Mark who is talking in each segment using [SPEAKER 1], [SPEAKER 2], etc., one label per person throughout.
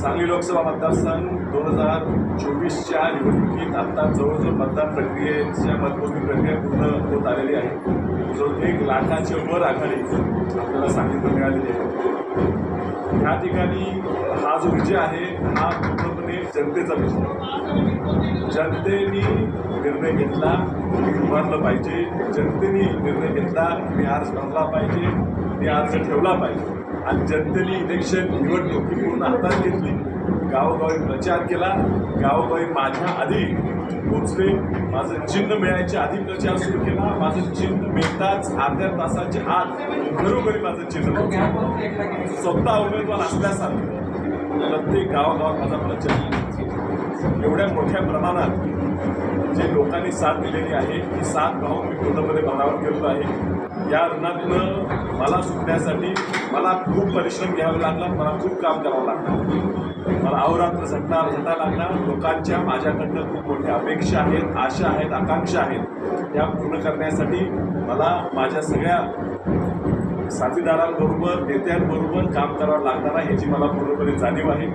[SPEAKER 1] सांगली लोकसभा मतदारसंघ दोन हजार चोवीसच्या निवडणुकीत आता जवळजवळ मतदान प्रक्रियेच्या मतमोजणी प्रक्रिया पूर्ण होत आलेली आहे. जवळ एक लाखाच्या वर आघाडी आपल्याला सांगितलं मिळालेली आहे. ह्या ठिकाणी हा जो विजय आहे हा पूर्णपणे जनतेचा विजय आहे. जनतेने निर्णय घेतला मी उभारलं पाहिजे. जनतेने निर्णय घेतला मी अर्ज भरला पाहिजे मी अर्ज ठेवला पाहिजे. आणि जनतेने इलेक्शन निवडणूक ही पूर्ण हातात घेतली. गावोगावी प्रचार केला. गावोगावी माझ्या आधी पोचले माझं चिन्ह मिळायच्या आधी प्रचार सुरू केला. माझं चिन्ह मिळताच अर्ध्या तासाच्या आत घरोघरी माझं चिन्ह स्वतः उमेदवार असल्यासारखं प्रत्येक गावागावात माझा प्रचार एवढ्या मोठ्या प्रमाणात जे लोकांनी साथ दिलेली आहे ती साथ पाहून मी पूर्णपणे मनावर गेलो आहे. या ऋणातनं मला सुटण्यासाठी मला खूप परिश्रम घ्यावा लागला मला खूप काम करावं लागलं. मला अहोरात्र झटणा झटा लागला. लोकांच्या माझ्याकडनं खूप मोठ्या अपेक्षा आहेत आशा आहेत आकांक्षा आहेत. त्या पूर्ण करण्यासाठी मला माझ्या सगळ्या साथीदारांबरोबर नेत्यांबरोबर काम करावं लागणार आहे याची मला पूर्णपणे जाणीव आहे.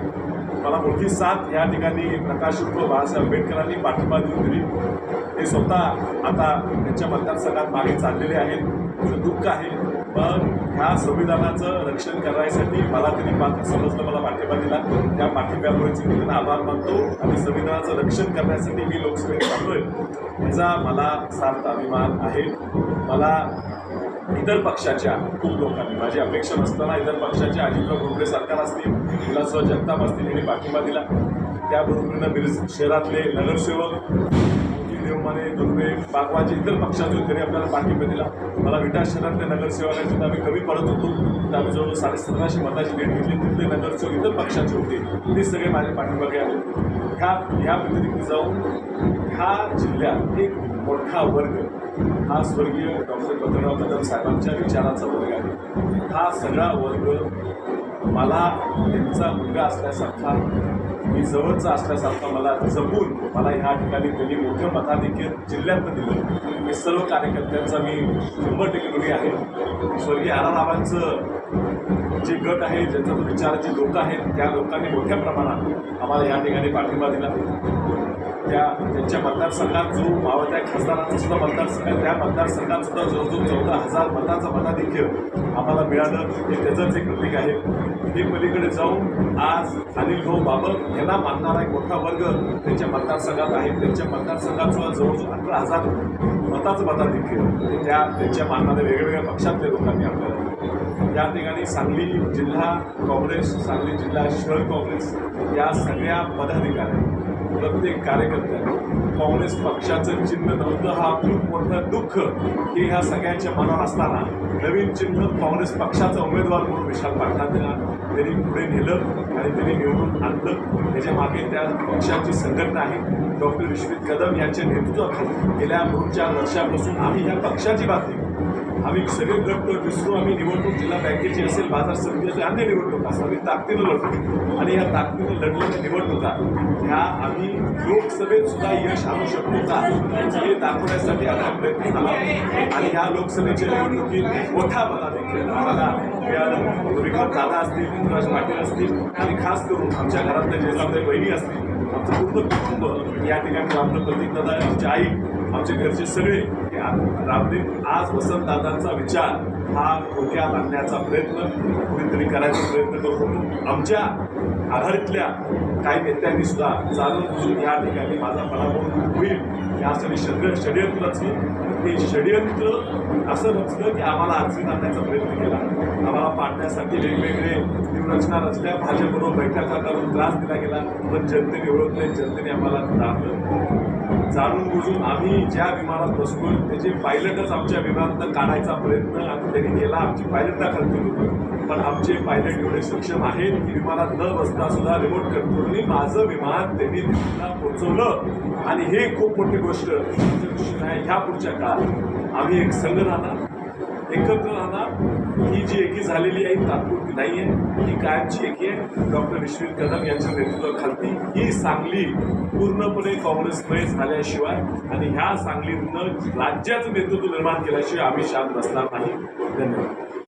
[SPEAKER 1] मला मोठी साथ या ठिकाणी प्रकाश उर्फ बाळासाहेब आंबेडकरांनी पाठिंबा देऊन दिली. ते स्वतः आता त्यांच्या मतदारसंघात मागे चाललेले आहेत. दुःख आहे मग ह्या संविधानाचं रक्षण करायसाठी मला त्यांनी पात्र समजलं मला पाठिंबा दिला. त्या पाठिंब्यामुळेच मी त्यांना आभार मानतो आणि संविधानाचं रक्षण करण्यासाठी मी लोकसभेत आहे ह्याचा मला सार्थ अभिमान आहे. मला इतर पक्षाच्या खूप लोकांनी माझी अपेक्षा नसताना इतर पक्षाच्या अजितराव भोगले सरकार असतील विलासराव जगताप असतील यांनी पाठिंबा दिला. त्याबरोबरीनं मिरज शहरातले नगरसेवक मोती देवमाने दुर्वे बागवाचे इतर पक्षातून त्यांनी आपल्याला पाठिंबा दिला. मला विटा शहरातल्या नगरसेवकांची तर आम्ही कमी पडत होतो. तर आम्ही जवळजवळ साडेसतराशे मताची भेट घेतली. तिथले नगरसेवक इतर पक्षाचे होते. ते सगळे माझे पाठिंबा घ्यावे ह्या ह्या व्यतिरिक्त जाऊन ह्या जिल्ह्यात एक मोठा वर्ग हा स्वर्गीय डॉक्टर पद्मनाभ कदम साहेबांच्या विचाराचा वर्ग आहे. हा सगळा वर्ग मला त्यांचा मुलगा असल्यासारखा मी जवळचा असल्यासारखा मला जपून मला ह्या ठिकाणी त्यांनी मोठं मताधिक्य जिल्ह्यातनं दिलं. हे सर्व कार्यकर्त्यांचा मी शंभर टक्के ऋणी आहे. स्वर्गीय आरारावांचं जे गट आहे ज्यांचा जो विचाराचे लोक आहेत त्या लोकांनी मोठ्या प्रमाणात आम्हाला या ठिकाणी पाठिंबा दिला. त्या त्यांच्या मतदारसंघात जो मावळत्या खासदारांचा सुद्धा मतदारसंघ आहे त्या मतदारसंघात सुद्धा जवळजवळ चौदा हजार मताचं मताधिक्य आम्हाला मिळालं. हे त्याचंच एक प्रतीक आहे. हे पलीकडे जाऊन आज अनिल भाऊ बाबर यांना मानणारा एक मोठा वर्ग त्यांच्या मतदारसंघात आहे. त्यांच्या मतदारसंघात सुद्धा जवळजवळ अकरा हजार मताचं मताधिक्य त्या त्यांच्या मानणाऱ्या वेगवेगळ्या पक्षातल्या लोकांनी आपल्याला त्या ठिकाणी सांगली जिल्हा काँग्रेस सांगली जिल्हा शहर काँग्रेस या सगळ्या पदाधिकारी प्रत्येक कार्यकर्त्याने काँग्रेस पक्षाचं चिन्ह नव्हतं हा खूप मोठं दुःख हे ह्या सगळ्यांच्या मनात असताना नवीन चिन्ह काँग्रेस पक्षाचा उमेदवार म्हणून विशाल पाटलांना त्यांनी पुढे नेलं आणि त्यांनी निवडून आणलं. त्याच्यामागे त्या पक्षाची संघटना आहे. डॉक्टर विश्वजित कदम यांच्या नेतृत्वाखाली गेल्या दोन चार वर्षापासून आम्ही ह्या पक्षाची बातमी आम्ही सगळे गट विसरू आम्ही निवडणूक जिल्हा बँकेची असेल बाजार समिती असेल अन्य निवडणूक असतात. आम्ही ताकदीनं लढतो. आणि या ताकदीनं लढलेल्या निवडणुका ह्या आम्ही लोकसभेत सुद्धा यश आणू शकतो का हे दाखवण्यासाठी आता प्रयत्न झाला आणि ह्या लोकसभेच्या निवडणुकीत मोठा मला देखील आम्हाला मिळालं. विक्रम दादा असतील इंद्राज पाटील असतील आणि खास करून आमच्या घरातल्या जे आपल्या बहिणी असतील आमचं पूर्ण कुटुंब या ठिकाणी आपलं प्रतीक दादा आई आमचे घरचे सगळे. रामदेव आज राबले आज वसंतदादांचा विचार हा डोक्यात आणण्याचा प्रयत्न कुणीतरी करायचा प्रयत्न करत. होतो आमच्या आघाडीतल्या काही नेत्यांनी सुद्धा जाणून बुजून या ठिकाणी माझा पराभव होईल. यासाठी षड्य षडयंत्र रचली हे षडयंत्र असं रचलं की आम्हाला अडचणीत आणण्याचा प्रयत्न केला. आम्हाला पाडण्यासाठी वेगवेगळे व्यूहरचना रचल्या. भाजपबरोबर बैठका करून त्रास दिला गेला. पण जनतेने ओळखले. जनतेने आम्हाला दाखलं जाणून बुजून आम्ही ज्या विमानात बसलो त्याचे पायलटच आमच्या विमानात काढायचा प्रयत्न आम्ही त्यांनी केला. आमची पायलट दाखल केली पण आमचे पायलट एवढे सक्षम आहेत की विमानात न बसता सुद्धा रिमोट कंट्रोलनी माझं विमान त्यांनी दिल्लीला पोहोचवलं. आणि हे खूप मोठी गोष्ट आहे ह्या पुढच्या काळात. आम्ही एक संघ राहणार. एकत्र राहणार. ही जी एकी झालेली आहे तात्पुरती नाही आहे ही कायमची एकी आहे. डॉक्टर विश्वजित कदम यांच्या नेतृत्वाखालती ही सांगली पूर्णपणे काँग्रेसमय झाल्याशिवाय आणि ह्या सांगलीतनं राज्याचं नेतृत्व निर्माण केल्याशिवाय आम्ही शांत बसणार नाही. धन्यवाद.